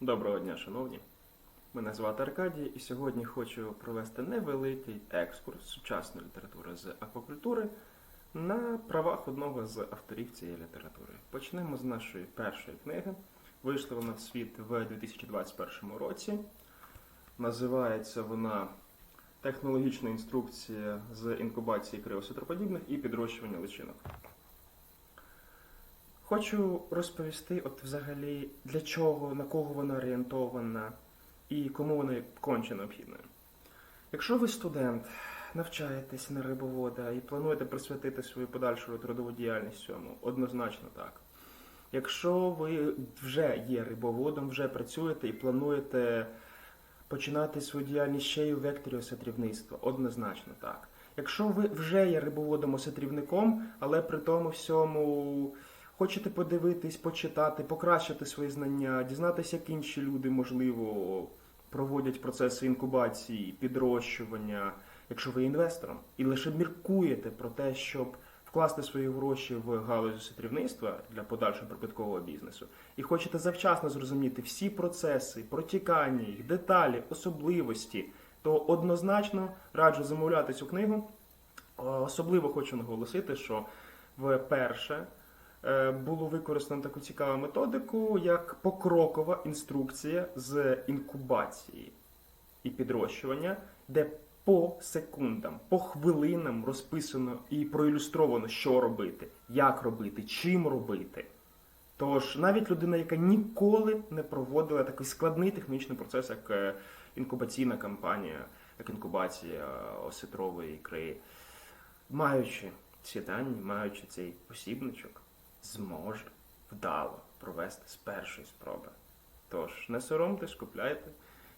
Доброго дня, шановні. Мене звати Аркадій, і сьогодні хочу провести невеликий екскурс сучасної літератури з аквакультури на правах одного з авторів цієї літератури. Почнемо з нашої першої книги. Вийшла вона в світ в 2021 році. Називається вона Технологічна інструкція з інкубації криоситроподібних і підрощування личинок. Хочу розповісти, от взагалі, для чого, на кого вона орієнтована і кому вона конче необхідна. Якщо ви студент, навчаєтесь на рибовода і плануєте присвятити свою подальшу трудову діяльність цьому, однозначно так. Якщо ви вже є рибоводом, вже працюєте і плануєте починати свою діяльність ще й у векторі осетрівництва, однозначно так. Якщо ви вже є рибоводом-осетрівником, але при тому всьому хочете подивитись, почитати, покращити свої знання, дізнатися, як інші люди, можливо, проводять процеси інкубації, підрощування, якщо ви інвестором, і лише міркуєте про те, щоб вкласти свої гроші в галузь осетрівництва для подальшого прибуткового бізнесу, і хочете завчасно зрозуміти всі процеси, протікання їх, деталі, особливості, то однозначно раджу замовляти цю книгу. Особливо хочу наголосити, що вперше було використано таку цікаву методику, як покрокова інструкція з інкубації і підрощування, де по секундам, по хвилинам розписано і проілюстровано, що робити, як робити, чим робити. Тож навіть людина, яка ніколи не проводила такий складний технічний процес, як е, інкубаційна кампанія, як інкубація осетрової ікри, маючи ці дані, маючи цей посібничок, зможе вдало провести з першої спроби. Тож не соромтесь, купляйте,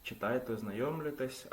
читайте, ознайомлюйтесь,